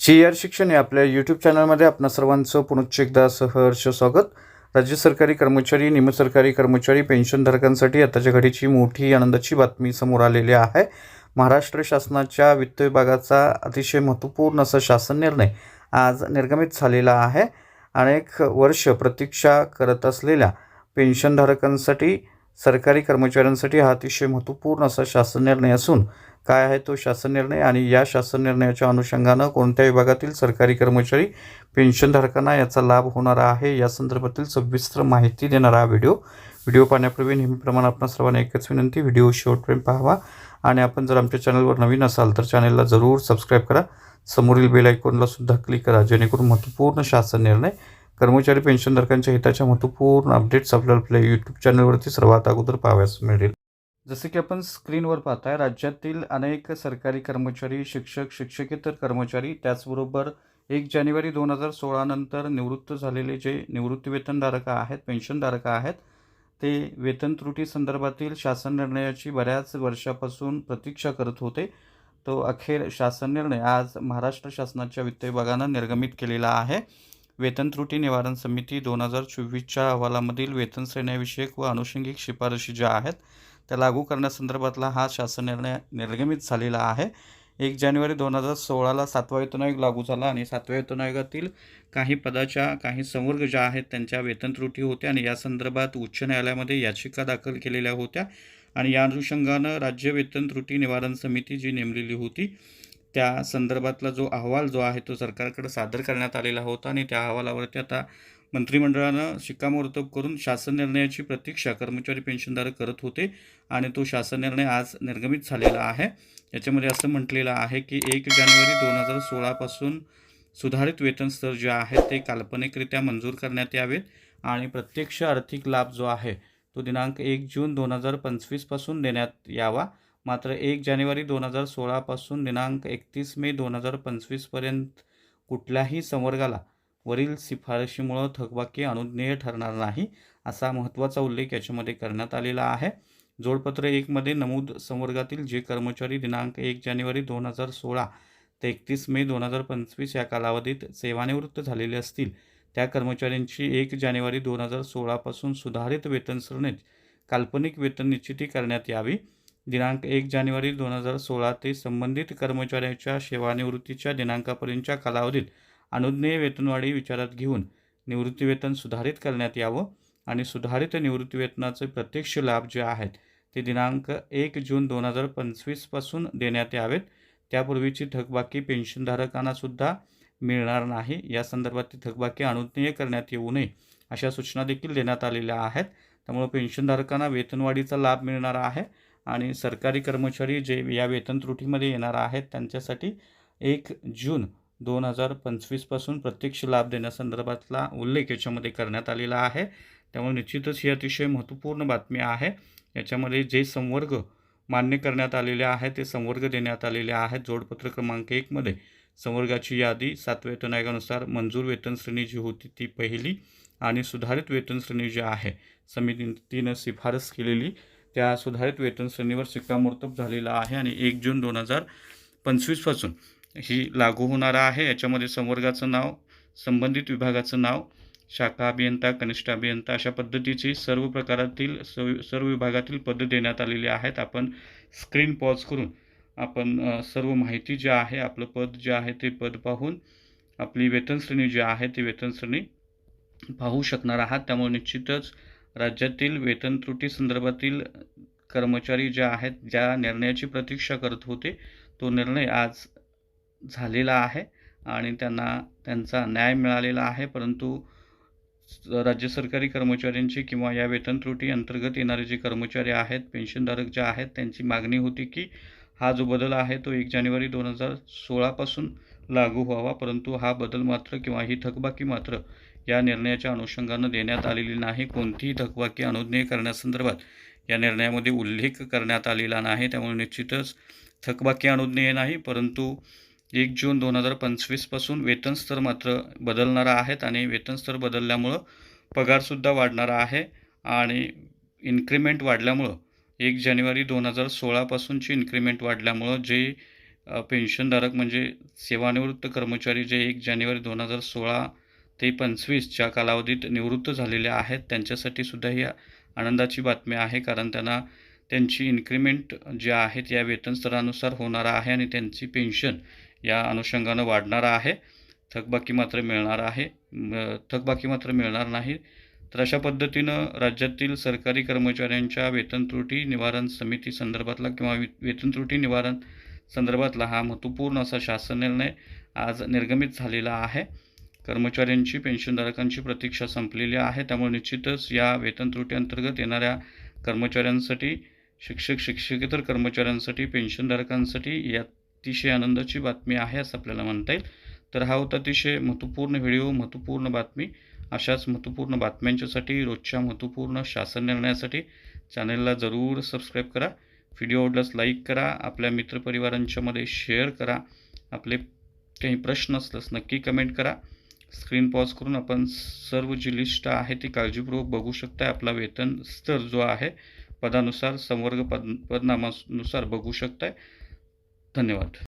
ची आर शिक्षण या आपल्या यूट्यूब चॅनलमध्ये आपणा सर्वांचं पुनश्च एकदा सहर्ष स्वागत. राज्य सरकारी कर्मचारी निमसरकारी कर्मचारी पेन्शनधारकांसाठी आताच्या घडीची मोठी आनंदाची बातमी समोर आलेली आहे. महाराष्ट्र शासनाच्या वित्त विभागाचा अतिशय महत्त्वपूर्ण असा शासन निर्णय आज निर्गमित झालेला आहे. अनेक वर्ष प्रतीक्षा करत असलेल्या पेन्शनधारकांसाठी सरकारी कर्मचाऱ्यांसाठी हा अतिशय महत्त्वपूर्ण असा शासन निर्णय असून काय आहे तो शासन निर्णय आणि या शासन निर्णयाच्या अनुषंगानं कोणत्या विभागातील सरकारी कर्मचारी पेन्शनधारकांना याचा लाभ होणार आहे या संदर्भातील सविस्तर माहिती देणारा हा व्हिडिओ. व्हिडिओ पाहण्यापूर्वी नेहमीप्रमाणे आपण सर्वांना एकच विनंती व्हिडिओ शेवटपर्यंत पाहावा आणि आपण जर आमच्या चॅनलवर नवीन असाल तर चॅनलला जरूर सबस्क्राईब करा. समोरील बेल आयकॉनला सुद्धा क्लिक करा जेणेकरून महत्त्वपूर्ण शासन निर्णय कर्मचारी पेन्शनधारकांच्या हिताच्या महत्त्वपूर्ण अपडेट्स आपल्याला आपल्या यूट्यूब चॅनलवरती सर्वात अगोदर पाहाव्यास मिळेल. जसे की आपण स्क्रीनवर पाहताय राज्यातील अनेक सरकारी कर्मचारी शिक्षक शिक्षकेतर कर्मचारी त्याचबरोबर एक जानेवारी दोन हजार सोळानंतर निवृत्त झालेले जे निवृत्तीवेतनधारक आहेत पेन्शनधारक आहेत ते वेतन त्रुटी संदर्भातील शासन निर्णयाची बऱ्याच वर्षापासून प्रतीक्षा करत होते. तो अखेर शासन निर्णय आज महाराष्ट्र शासनाच्या वित्त विभागानं निर्गमित केलेला आहे. वेतन त्रुटी निवारण समिती दोन हजार चोवीसच्या अहवालामधील वेतन श्रेण्याविषयक व अनुषंगिक शिफारशी ज्या आहेत त्या लागू करण्यासंदर्भातला हा शासन निर्णय निर्गमित झालेला आहे. एक जानेवारी दोन हजार सोळाला सातवा वेतन आयोग लागू झाला आणि सातव्या वेतन आयोगातील काही पदाच्या काही संवर्ग ज्या आहेत त्यांच्या वेतन त्रुटी होत्या आणि या संदर्भात उच्च न्यायालयामध्ये याचिका दाखल केलेल्या होत्या. आणि या अनुषंगानं राज्य वेतन त्रुटी निवारण समिती जी नेमलेली होती त्या संदर्भातला जो अहवाल जो आहे तो सरकारकडे सादर करण्यात आलेला होता आणि त्या अहवालावरती आता मंत्रिमंडळानं शिक्कामोर्तब करून शासन निर्णयाची प्रतीक्षा कर्मचारी पेन्शनधारक करत होते आणि तो शासन निर्णय आज निर्गमित झालेला आहे. याच्यामध्ये असं म्हटलेलं आहे की एक जानेवारी दोन हजार सोळापासून सुधारित वेतन स्तर जे आहे ते काल्पनिकरित्या मंजूर करण्यात यावेत आणि प्रत्यक्ष आर्थिक लाभ जो आहे तो दिनांक एक जून दोन हजार पंचवीसपासून देण्यात यावा. मात्र एक जानेवारी दोन हजार सोळापासून दिनांक एकतीस मे दोन हजार पंचवीसपर्यंत कुठल्याही संवर्गाला वरील शिफारशीमुळं थकबाकी अनुज्ञेय ठरणार नाही असा महत्त्वाचा उल्लेख याच्यामध्ये करण्यात आलेला आहे. जोडपत्र एकमध्ये नमूद संवर्गातील जे कर्मचारी दिनांक एक जानेवारी दोन हजार सोळा ते एकतीस मे दोन हजार पंचवीस या कालावधीत सेवानिवृत्त झालेले असतील त्या कर्मचाऱ्यांची एक जानेवारी दोन हजार सोळापासून सुधारित वेतन सरणीत काल्पनिक वेतन निश्चिती करण्यात यावी. दिनांक एक जानेवारी दोन हजार सोळा ते संबंधित कर्मचाऱ्याच्या सेवानिवृत्तीच्या दिनांकापर्यंतच्या कालावधीत अनुज्ञेय वेतनवाढी विचारात घेऊन निवृत्तीवेतन सुधारित करण्यात यावं आणि सुधारित निवृत्तीवेतनाचे प्रत्यक्ष लाभ जे आहेत ते दिनांक एक जून दोन हजार पंचवीसपासून देण्यात यावेत. त्यापूर्वीची थकबाकी पेन्शनधारकांनासुद्धा मिळणार नाही. या संदर्भात ती थकबाकी अनुज्ञेय करण्यात येऊ नये अशा सूचना देखील देण्यात आलेल्या आहेत. त्यामुळं पेन्शनधारकांना वेतनवाढीचा लाभ मिळणार आहे. आणि सरकारी कर्मचारी जे या वेतन त्रुटीमध्ये येणार आहेत त्यांच्यासाठी एक जून दोन हजार पंचवीसपासून प्रत्यक्ष लाभ देण्यासंदर्भातला उल्लेख याच्यामध्ये करण्यात आलेला आहे. त्यामुळे निश्चितच ही अतिशय महत्त्वपूर्ण बातमी आहे. याच्यामध्ये जे संवर्ग मान्य करण्यात आलेले आहे ते संवर्ग देण्यात आलेले आहेत. जोडपत्र क्रमांक एकमध्ये संवर्गाची यादी सात वेतन आयोगानुसार मंजूर वेतन श्रेणी जी होती ती पहिली आणि सुधारित वेतन श्रेणी जी आहे समितीनं शिफारस केलेली. त्या सुधारित वेतन श्रेणीवर शिक्कामोर्तब झालेला आहे आणि एक जून दोन हजार पंचवीसपासून ही लागू होणार आहे. याच्यामध्ये संवर्गाचं नाव संबंधित विभागाचं नाव शाखा अभियंता कनिष्ठ अभियंता अशा पद्धतीची सर्व प्रकारातील सर्व विभागातील पद देण्यात आलेली आहेत. आपण स्क्रीन पॉज करून आपण सर्व माहिती जी आहे आपलं पद जे आहे ते पद पाहून आपली वेतन श्रेणी जी आहे ती वेतन श्रेणी पाहू शकणार आहात. त्यामुळे निश्चितच राज्यातील वेतन त्रुटी संदर्भातील कर्मचारी ज्या आहेत ज्या निर्णयाची प्रतीक्षा करत होते तो निर्णय आज झालेला आहे आणि त्यांना त्यांचा न्याय मिळालेला आहे. परंतु राज्य सरकारी कर्मचाऱ्यांची किंवा या वेतन त्रुटी अंतर्गत येणारे जे कर्मचारी आहेत पेन्शनधारक जे आहेत त्यांची मागणी होती की हा जो बदल आहे तो एक जानेवारी दोन हजार सोळापासून लागू व्हावा. परंतु हा बदल मात्र किंवा ही थकबाकी मात्र या निर्णयाच्या अनुषंगानं देण्यात आलेली नाही. कोणतीही थकबाकी अनुज्ञेय करण्यासंदर्भात या निर्णयामध्ये उल्लेख करण्यात आलेला नाही. त्यामुळे निश्चितच थकबाकी अनुज्ञेय नाही परंतु एक जून दोन हजार पंचवीसपासून वेतन स्तर मात्र बदलणारा आहेत आणि वेतन स्तर बदलल्यामुळं पगारसुद्धा वाढणारा आहे आणि इन्क्रीमेंट वाढल्यामुळं एक जानेवारी दोन हजार सोळापासूनची इन्क्रीमेंट वाढल्यामुळं जे पेन्शनधारक म्हणजे सेवानिवृत्त कर्मचारी जे एक जानेवारी दोन हजार सोळा ते पंचवीसच्या कालावधीत निवृत्त झालेले आहेत. त्यांच्यासाठी सुद्धा ही आनंदाची बातमी आहे कारण त्यांना त्यांची इन्क्रिमेंट जे आहेत या वेतन स्तरानुसार होणार आहे आणि त्यांची पेन्शन या अनुषंगानं वाढणार आहे. थकबाकी मात्र मिळणार आहे. थकबाकी मात्र मिळणार नाही. तर अशा पद्धतीनं राज्यातील सरकारी कर्मचाऱ्यांच्या वेतन त्रुटी निवारण समिती संदर्भातला किंवा वेतन त्रुटी निवारण संदर्भातला हा महत्त्वपूर्ण असा शासन निर्णय आज निर्गमित झालेला आहे. कर्मचाऱ्यांची पेन्शनधारकांची प्रतीक्षा संपलेली आहे. त्यामुळे निश्चितच या वेतन त्रुटी अंतर्गत येणाऱ्या कर्मचाऱ्यांसाठी शिक्षक शिक्षकेतर कर्मचाऱ्यांसाठी पेन्शनधारकांसाठी ही अतिशय आनंदाची बातमी आहे असं आपल्याला म्हणता येईल. तर हा होता अतिशय महत्त्वपूर्ण व्हिडिओ महत्त्वपूर्ण बातमी. अशाच महत्त्वपूर्ण बातम्यांच्यासाठी रोजच्या महत्त्वपूर्ण शासन निर्णयासाठी चॅनलला जरूर सबस्क्राईब करा. व्हिडिओ आवडल्यास लाईक करा. आपल्या मित्रपरिवारांच्यामध्ये शेअर करा. आपले काही प्रश्न असल्यास नक्की कमेंट करा. स्क्रीन पॉज करून आपण सर्व जी लिस्ट आहे ती काळजीपूर्वक बघू शकता आपला वेतन स्तर जो आहे पदानुसार संवर्ग पद पदनामानुसार बघू शकताय. धन्यवाद.